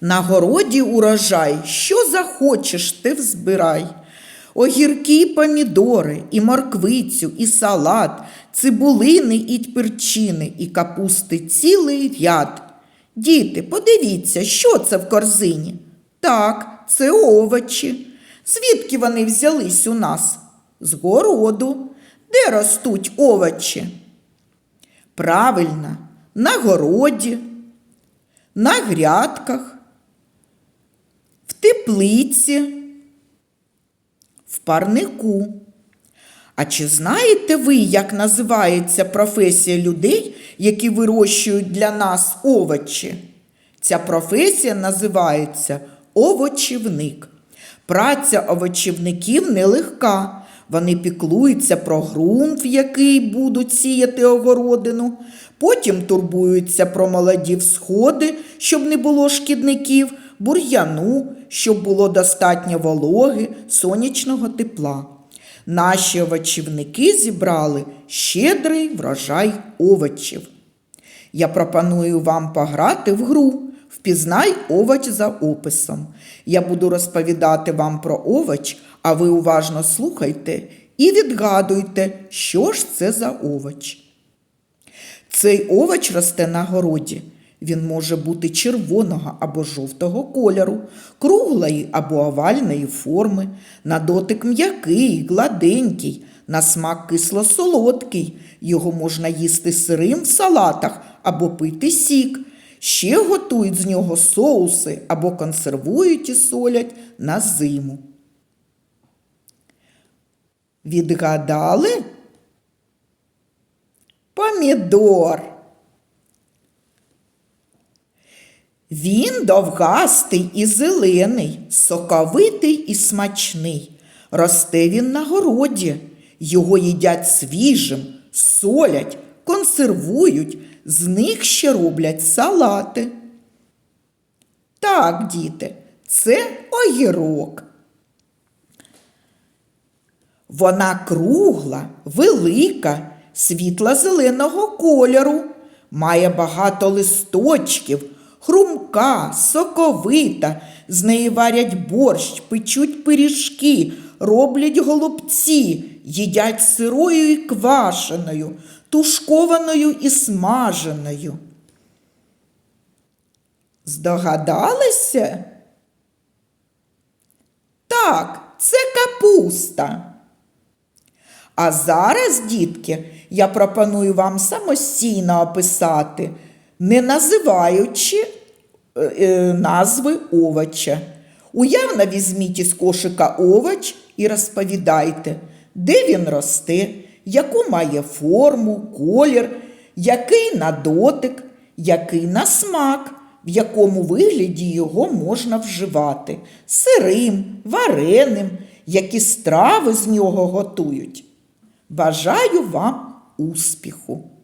На городі урожай, що захочеш, ти взбирай. Огірки, й помідори, і морквицю, і салат, цибулини і перчини, і капусти цілий ряд. Діти, подивіться, що це в корзині? Так, це овочі. Звідки вони взялись у нас? З городу. Де ростуть овочі? Правильно, на городі, на грядках, теплиці, в парнику. А чи знаєте ви, як називається професія людей, які вирощують для нас овочі? Ця професія називається овочівник. Праця овочівників нелегка. Вони піклуються про ґрунт, в який будуть сіяти огородину, потім турбуються про молоді всходи, щоб не було шкідників, бур'яну, щоб було достатньо вологи, сонячного тепла. Наші овочівники зібрали щедрий врожай овочів. Я пропоную вам пограти в гру. Впізнай овоч за описом. Я буду розповідати вам про овоч, а ви уважно слухайте і відгадуйте, що ж це за овоч. Цей овоч росте на городі. Він може бути червоного або жовтого кольору, круглої або овальної форми, на дотик м'який, гладенький, на смак кисло-солодкий. Його можна їсти сирим в салатах або пити сік. Ще готують з нього соуси або консервують і солять на зиму. Відгадали? Помідор. Він довгастий і зелений, соковитий і смачний. Росте він на городі. Його їдять свіжим, солять, консервують, з них ще роблять салати. Так, діти, це огірок. Вона кругла, велика, світло-зеленого кольору, має багато листочків, хрумка, соковита, з неї варять борщ, печуть пиріжки, роблять голубці, їдять сирою і квашеною, тушкованою і смаженою. Здогадалися? Так, це капуста. А зараз, дітки, я пропоную вам самостійно описати, не називаючи е, е, назви овоча. Уявно візьміть із кошика овоч і розповідайте, де він росте, яку має форму, колір, який на дотик, який на смак, в якому вигляді його можна вживати, сирим, вареним, які страви з нього готують. Бажаю вам успіху!